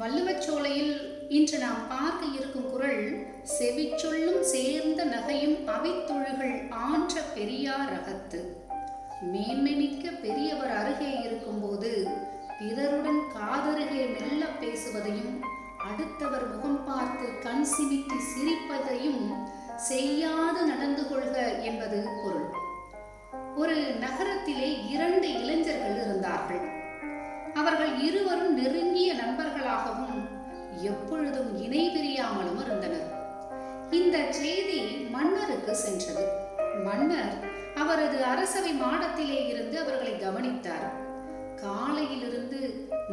வள்ளுவச்சோலையில் இன்று நாம் பார்க்க இருக்கும் குரல் செவிச்சொல்லும் சேர்ந்த நகையும் அவைத்தொழுகள் ஆன்ற பெரியார் அகத்து மேன்மைமிக்க பெரியவர் அருகே இருக்கும்போது பிறருடன் காதருகே மெல்ல பேசுவதையும் அடுத்தவர் முகம் பார்த்து கண் சிமிட்டி சிரிப்பதையும் செய்யாது நடந்து கொள்க என்பது பொருள். ஒரு நகரத்திலே இரண்டு இளைஞர்கள் இருந்தார்கள். அவர்கள் இருவரும் நெருங்கிய நண்பர்களாகவும் எப்பொழுதும் இணை பிரியாமலும் இருந்தனர். இந்த செய்தி மன்னருக்கு சென்றது. மன்னர் அவரது அரசவை மாடத்திலே இருந்து அவர்களை கவனித்தார். காலையிலிருந்து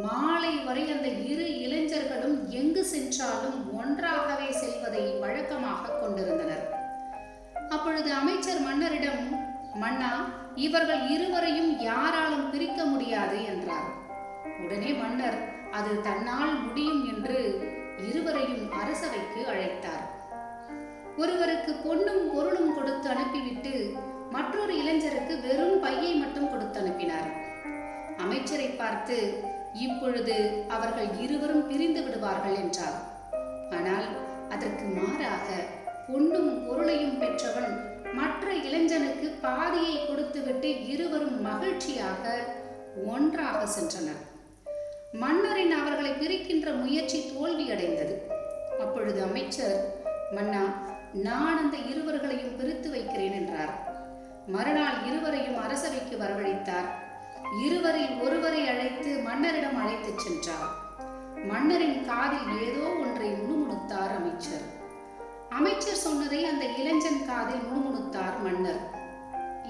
மாலை வரை அந்த இரு இளைஞர்களும் எங்கு சென்றாலும் ஒன்றாகவே செல்வதை வழக்கமாக கொண்டிருந்தனர். அப்பொழுது அமைச்சர் மன்னரிடம் மன்னா இவர்கள் இருவரையும் யாராலும் பிரிக்க முடியாது என்றார். உடனே மன்னர் அது தன்னால் முடியும் என்று இருவரையும் அரசவைக்கு அழைத்தார். ஒருவருக்கு பொண்ணும் பொருளும் கொடுத்து அனுப்பிவிட்டு மற்றொரு இளைஞருக்கு வெறும் பையை மட்டும் கொடுத்து அனுப்பினார். அமைச்சரை பார்த்து இப்பொழுது அவர்கள் இருவரும் பிரிந்து விடுவார்கள் என்றார். ஆனால் அதற்கு மாறாக பொண்ணும் பொருளையும் பெற்றவன் மற்ற இளைஞனுக்கு பாதியை கொடுத்துவிட்டு இருவரும் மகிழ்ச்சியாக ஒன்றாக சென்றனர். மன்னரின் அவர்களை பிரிக்கின்ற முயற்சி தோல்வியடைந்தது. அப்பொழுது அமைச்சர் மன்னா நான் அந்த இருவர்களையும் பிரித்து வைக்கிறேன் என்றார். மறுநாள் இருவரையும் அரசவைக்கு வரவழைத்தார். இருவரில் ஒருவரை அழைத்து மன்னரிடம் அழைத்துச் சென்றார். மன்னரின் காதில் ஏதோ ஒன்றை முணுமுணுத்தார் அமைச்சர். அமைச்சர் சொன்னதை அந்த இளைஞன் காதில் முணுமுணுத்தார் மன்னர்.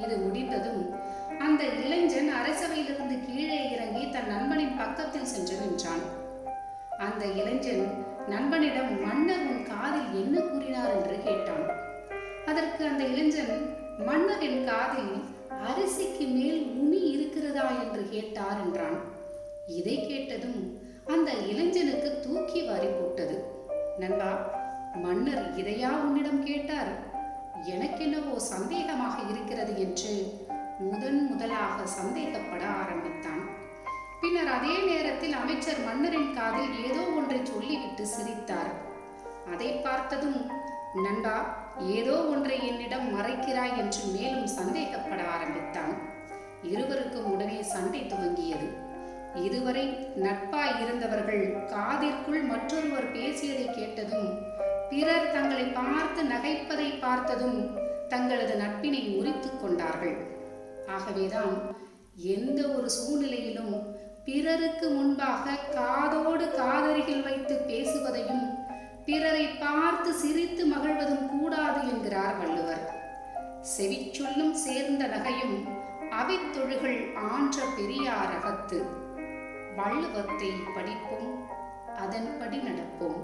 இது முடிந்ததும் அந்த இளைஞன் அரசவையிலிருந்து கீழே இறங்கி தன் நண்பனின் பக்கத்தில் சென்று நின்றான். அந்த இளைஞன் நண்பனிடம் மன்னர் உன் காதில் என்ன கூறினார்? என்று கேட்டான். அதற்கு அந்த இளைஞன் மன்னர் என் காதில் அரிசிக்கு மேல் உமி இருக்கிறதா? என்று கேட்டார் என்றான். இதை கேட்டதும் அந்த இளைஞனுக்கு தூக்கி வாரி போட்டது. நண்பா மன்னர் இதையா உன்னிடம் கேட்டார்? எனக்கென்னவோ சந்தேகமாக இருக்கிறது என்று முதன் முதலாக சந்தேகப்பட ஆரம்பித்தான். பின்னர் அதே நேரத்தில் அமைச்சர் மன்னரின் காதில் ஏதோ ஒன்றை சொல்லிவிட்டு சிரித்தார். அதை பார்த்ததும் நண்பா ஏதோ ஒன்றை என்னிடம் மறைக்கிறாய் என்று மேலும் சந்தேகப்பட ஆரம்பித்தான். இருவருக்கும் உடனே சண்டை துவங்கியது. இதுவரை நட்பாய் இருந்தவர்கள் காதிற்குள் மற்றொருவர் பேசியதை கேட்டதும் பிறர் தங்களை பார்த்து நகைப்பதை பார்த்ததும் தங்களது நட்பினை உரித்து கொண்டார்கள். ஆகவேதான் எந்த ஒரு சூழ்நிலையிலும் பிறருக்கு முன்பாக காதோடு காதருகில் வைத்து பேசுவதையும் பிறரை பார்த்து சிரித்து மகிழ்வதும் கூடாது என்கிறார் வள்ளுவர். செவிச்சொல்லும் சேர்ந்த நகையும் அவைத்தொழுகள் ஆன்ற பெரியார் அகத்து வள்ளுவத்தை படிப்போம் அதன்படி நடப்போம்.